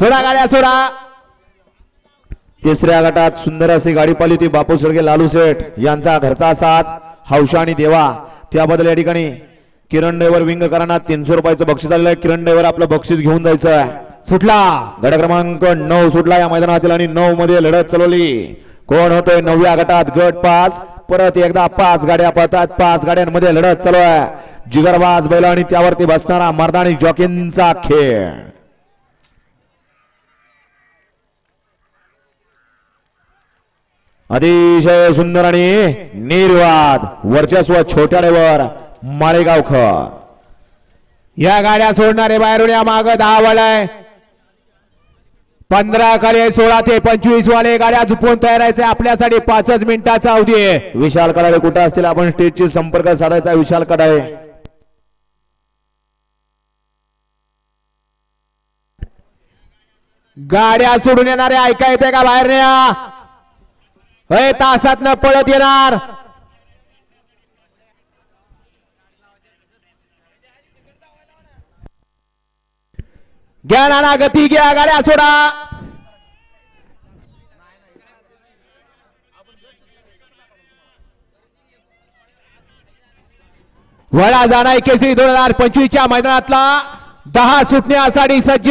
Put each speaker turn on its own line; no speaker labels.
सोडा गाड्या सोडा.
तिसऱ्या गटात सुंदर अशी गाडी पाली ती बापू सडगे लालू सेठ. यांचा घरचा साच हौशा आणि देवा. त्याबद्दल या ठिकाणी किरण विंग विंगकरांना तीनशे रुपयाचं बक्षीस आलेलं आहे. किरण डेवर आपलं बक्षीस घेऊन जायचं आहे.
सुटला.
गट क्रमांक नऊ सुटला या मैदानातील आणि नऊ मध्ये लढत चालवली. कोण होतोय नवव्या गटात? गट पाच. परत एकदा पाच गाड्या पळतात. पाच गाड्यांमध्ये लढत चालू आहे. जिगरबाज बैल आणि त्यावरती बसणारा मर्दानी जॉकिनचा खेळ. अतिशय सुंदर आणि निर्वाद वर्चस्व छोट्या ड्रायव्हर माळेगावकर
या गाड्या सोडणारे बाहेरून या माग वळाय पंधरा खाली सोळा ते पंचवीस वाले गाड्या झुपून तयारायचे आपल्यासाठी पाचच मिनिटाचा अवधी आहे.
विशाल कडाळे कुठे असतील? आपण स्टेजची संपर्क साधायचा विशाल कडाळे.
गाड्या सोडून येणारे ऐका येते का बाहेर अय तासात न पळत येणार. घ्या नाना गती घ्या गाड्या सोडा. वडा जाणार केसरी दोन हजार पंचवीसच्या मैदानातला दहा सुटण्यासाठी सज्ज.